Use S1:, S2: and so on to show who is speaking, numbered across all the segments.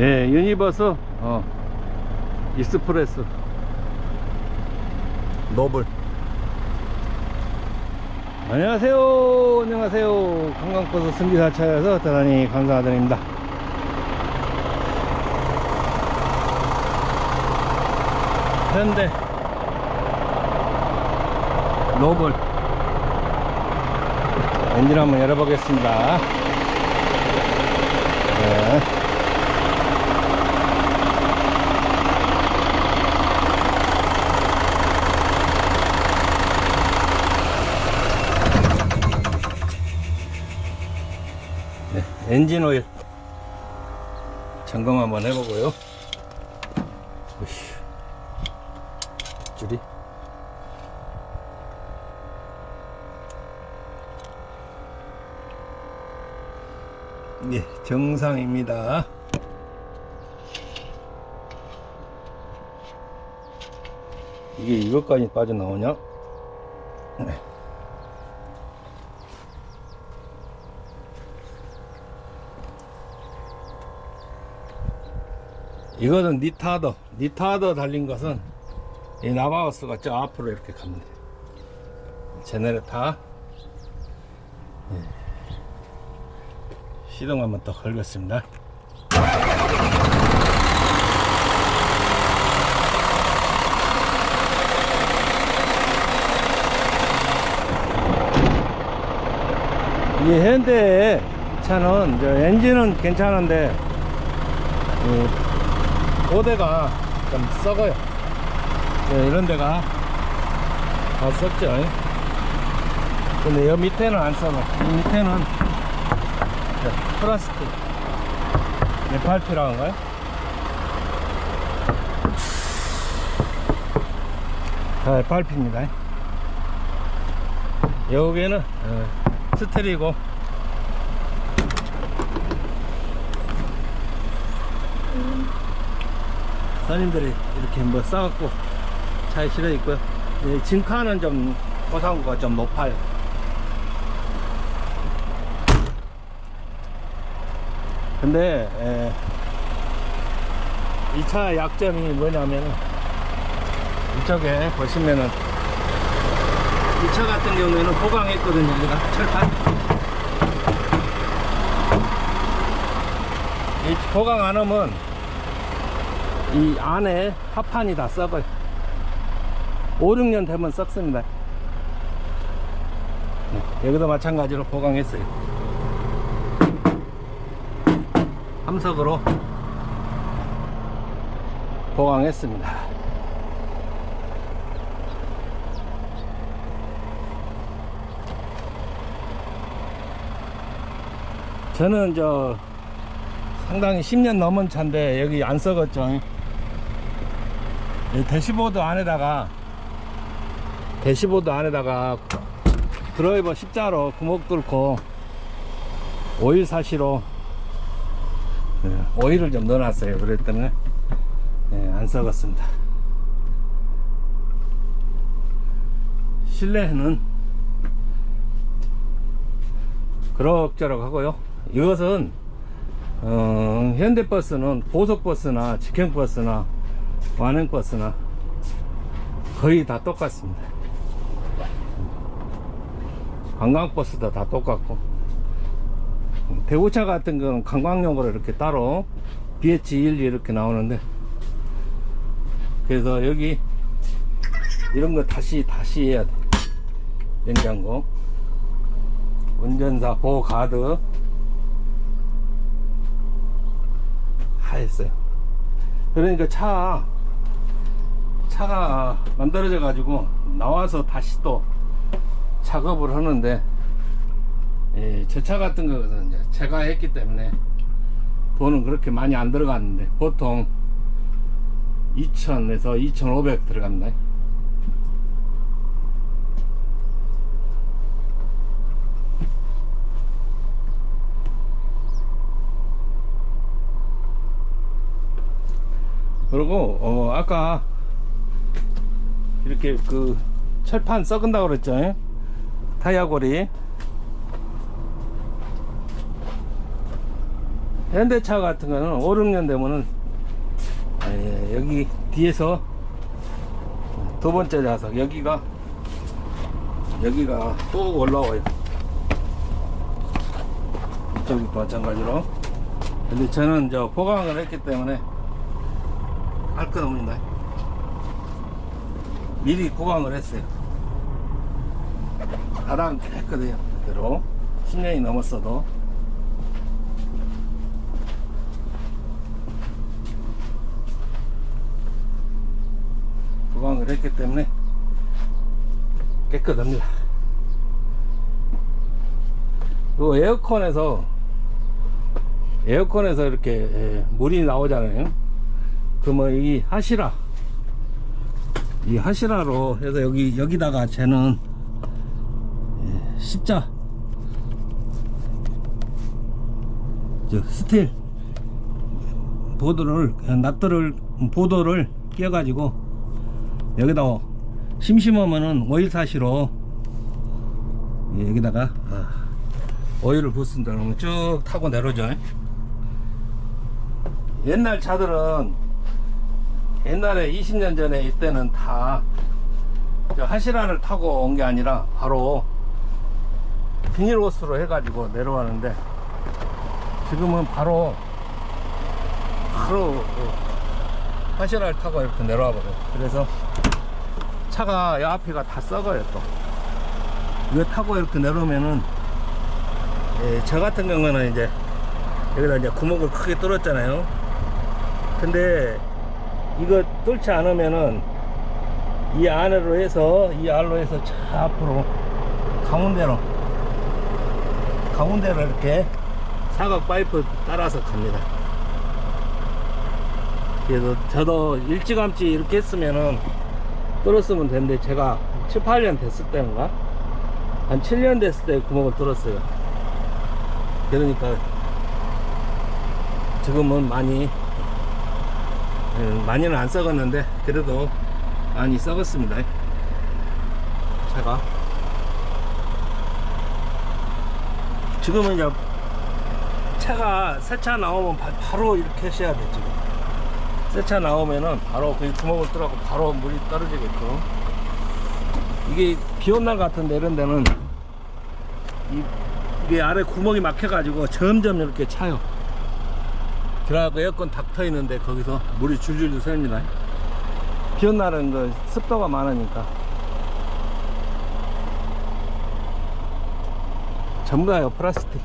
S1: 예, 유니버스 어, 익스프레스. 노블. 안녕하세요. 안녕하세요. 관광버스 승기사차여서 대단히 감사드립니다. 현대. 노블. 엔진 한번 열어보겠습니다. 네. 엔진 오일 점검 한번 해보고요. 줄이 네, 정상입니다. 이게 이것까지 빠져나오냐? 이거는 니타더. 니타더 달린 것은 이 나바우스가 저 앞으로 이렇게 갑니다 제네레타. 예. 시동 한번 더 걸겠습니다. 이 현대 차는 저 엔진은 괜찮은데 이 고대가 좀 썩어요. 네, 이런 데가 다 썩죠. 근데 여 밑에는 안 썩어. 이 밑에는 저 플라스틱. 네팔피라는가요? 다 네팔피입니다. 여기는 어, 스틸이고 선임들이 이렇게 뭐 싸갖고 차에 실어 있고요. 예, 진카는 좀 고상구가 좀 높아요. 근데 이차 약점이 뭐냐면은 이쪽에 보시면은 이 차 같은 경우에는 보강했거든요. 여기가 철판. 이 보강 안 하면 이 안에 합판이 다 썩어요. 5, 6년 되면 썩습니다. 네, 여기도 마찬가지로 보강했어요. 함석으로 보강했습니다. 저는 저 상당히 10년 넘은 차인데 여기 안 썩었죠 이 대시보드 안에다가 대시보드 안에다가 드라이버 십자로 구멍 뚫고 오일 사시로 예, 오일을 좀 넣어놨어요. 그랬더니 예, 안 썩었습니다. 실내는 그럭저럭 하고요. 이것은 어, 현대버스는 고속버스나 직행버스나 완행버스나 거의 다 똑같습니다. 관광버스도 다 똑같고. 대구차 같은 건 관광용으로 이렇게 따로 BH1 이렇게 나오는데 그래서 여기 이런 거 다시 다시 해야 돼. 냉장고. 운전사 보호 가드. 다 했어요 그러니까 차 차가 만들어져 가지고 나와서 다시 또 작업을 하는데 예, 저차 같은 거는 이제 제가 했기 때문에 돈은 그렇게 많이 안 들어갔는데 보통 2000에서 2500 들어갑니다 그리고 어 아까 이렇게 그 철판 썩은다고 그랬죠? 예? 타이어골이. 현대차 같은 거는 5, 6년 되면은 예, 여기 뒤에서 두 번째 좌석 여기가 여기가 또 올라와요. 이쪽도 마찬가지로. 근데 저는 저 보강을 했기 때문에 할건 없습니다 미리 보강을 했어요 바람 했거든요 그대로 10년이 넘었어도 보강을 했기 때문에 깨끗합니다. 그 에어컨에서 에어컨에서 이렇게 예, 물이 나오잖아요. 그러면 이 하시라. 이 하시라로 해서 여기 여기다가 쟤는 예, 십자. 저 스틸 보드를 낫들을 보도를 끼워 가지고 여기다 심심하면은 오일 사시로 예, 여기다가 아, 오일을 붓습니다. 그러면 쭉 타고 내려오죠 옛날 차들은 옛날에 20년 전에 이때는 다저 하시라를 타고 온 게 아니라 바로 비닐호스로 해가지고 내려가는데 지금은 바로 바로 그 하시라를 타고 이렇게 내려와 버려요. 그래서 차가 이 앞에가 다 썩어요 또. 이거 타고 이렇게 내려오면은 예, 저 같은 경우는 이제 여기다 이제 구멍을 크게 뚫었잖아요. 근데 이거 뚫지 않으면은 이 안으로 해서 이 안으로 해서 저 앞으로 가운데로 가운데로 이렇게 사각 파이프 따라서 갑니다. 그래서 저도 일찌감치 이렇게 했으면은 뚫었으면 되는데 제가 7, 8년 됐을 때인가? 한 7년 됐을 때 구멍을 뚫었어요. 그러니까 지금은 많이 음, 많이는 안 썩었는데 그래도 많이 썩었습니다. 차가. 지금은 이제 차가 새 차 나오면 바, 바로 이렇게 하셔야 돼 지금 새 차 나오면은 바로 그 구멍을 뚫어고 바로 물이 떨어지게끔. 이게 비온 날 같은데 이런 데는 이, 이게 아래 구멍이 막혀 가지고 점점 이렇게 차요 그래갖고 에어컨 닥터 있는데 거기서 물이 줄줄줄 셉니다. 비 온 날은 그 습도가 많으니까. 전부 다요 플라스틱.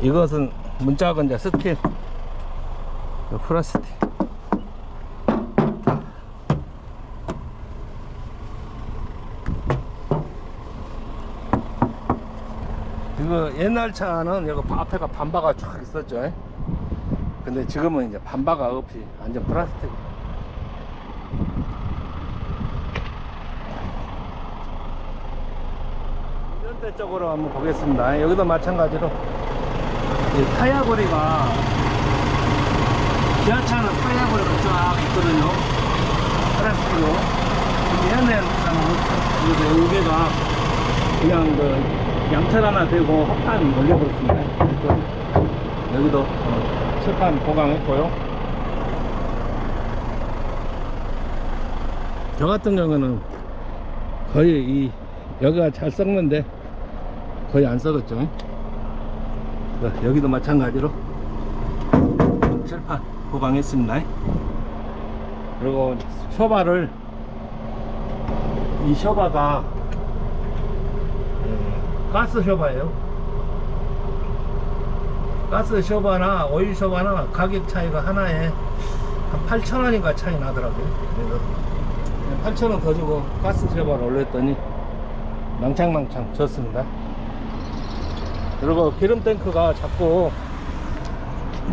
S1: 이것은 문짝은 이제 스틸. 플라스틱. 이거 옛날 차는 여기 앞에가 반바가 쫙 있었죠 근데 지금은 이제 반바가 없이 완전 플라스틱. 운전대 쪽으로 한번 보겠습니다. 여기도 마찬가지로 이 타야 고리가 기아차는 타야 고리가 쫙 있거든요. 플라스틱으로. 근데 현대차는 없어 그래서 여기가 그냥 그 양철 하나 대고 합판 올려버렸습니다. 여기도. 어, 철판 보강했고요. 저 같은 경우는 거의 이 여기가 잘 썩는데 거의 안 썩었죠. 자, 여기도 마찬가지로 철판 보강했습니다. 그리고 쇼바를 이 쇼바가 예, 가스 쇼바예요 가스 쇼바나 오일 쇼바나 가격 차이가 하나에 한 8,000원인가 차이 나더라고요. 그래서 8,000원 더 주고 가스 쇼바를 올렸더니 망창망창 좋습니다. 그리고 기름 탱크가 자꾸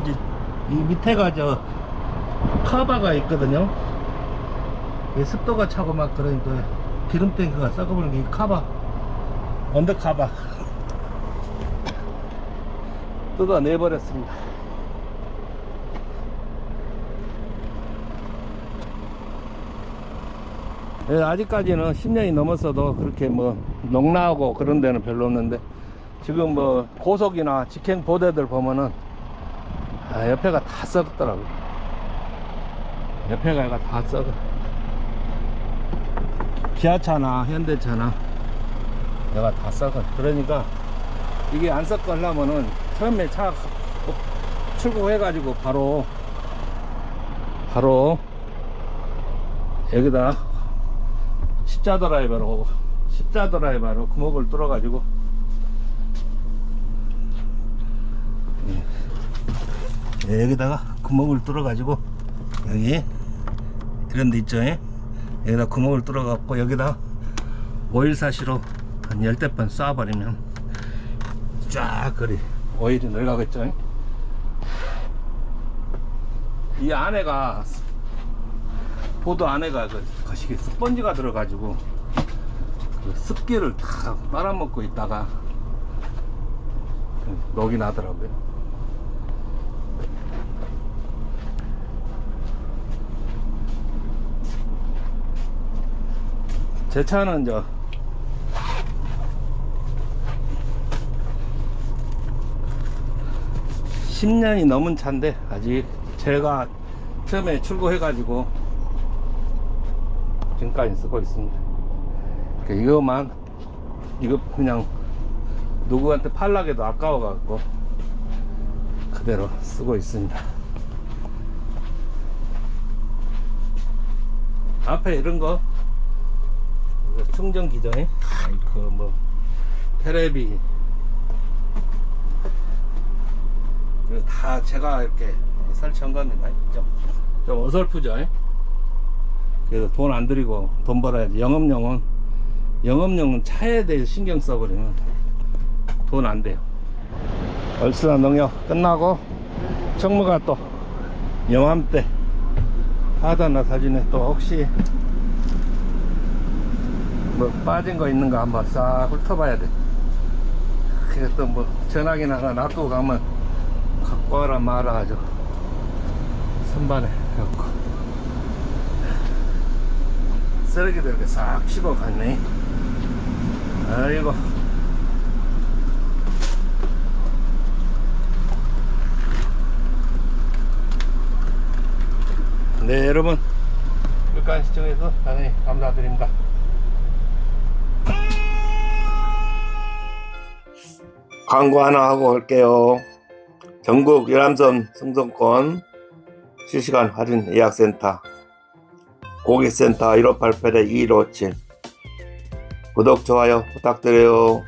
S1: 이제 이 밑에가 저 카바가 있거든요. 이 습도가 차고 막 그러니까 기름 탱크가 썩어버리는 게 카바 언더 카바 뜯어내버렸습니다 예, 아직까지는 10년이 넘었어도 그렇게 뭐 농락하고 그런 데는 별로 없는데 지금 뭐 고속이나 직행 보대들 보면은 아, 옆에가 다 썩더라고. 옆에가 다 썩어. 기아차나 현대차나 얘가 다 썩어. 그러니까 이게 안 썩으려면은 처음에 차 출고해 가지고 바로 바로 여기다 십자 드라이버로 십자 드라이버로 구멍을 뚫어 가지고. 예, 여기다가 구멍을 뚫어 가지고 여기 이런 데 있죠 예? 여기다 구멍을 뚫어 갖고 여기다 오일 사시로 한 열대 번 쏴버리면 쫙 그리 오일이 들어가겠죠 예? 이 안에가 보드 안에가 그 거시기 스펀지가 들어가지고 그 습기를 다 빨아먹고 있다가 녹이 나더라고요. 제 차는 저 1 0년이 넘은 차인데 아직 제가 처음에 출고해 가지고 지금까지 쓰고 있습니다. 그 이거만 이거 그냥 누구한테 팔라게도 아까워 갖고 그대로 쓰고 있습니다. 앞에 이런 거 이거 충전 기전에 마이크 뭐 테레비 이거 다 제가 이렇게 설치한 겁니다. 좀, 좀 어설프죠? 그래서 돈 안 들이고 돈 벌어야지. 영업용은, 영업용은 차에 대해 신경 써버리면 돈 안 돼요. 얼스나 농협 끝나고 청무가 또 영암때 하다나 사진에 또 혹시 뭐 빠진 거 있는가 한번 싹 훑어봐야 돼. 그래서 또뭐 전화기나 하나 놔두고 가면 갖고 와라 마라 하죠. 선반에 갖고 쓰레기도 이렇게 싹 치고 갔네. 아이고. 네, 여러분. 끝까지 시청해서 대단히 감사드립니다. 광고 하나 하고 올게요. 전국 유람선 승선권 실시간 할인 예약센터 고객센터 1588-2157 구독, 좋아요 부탁드려요.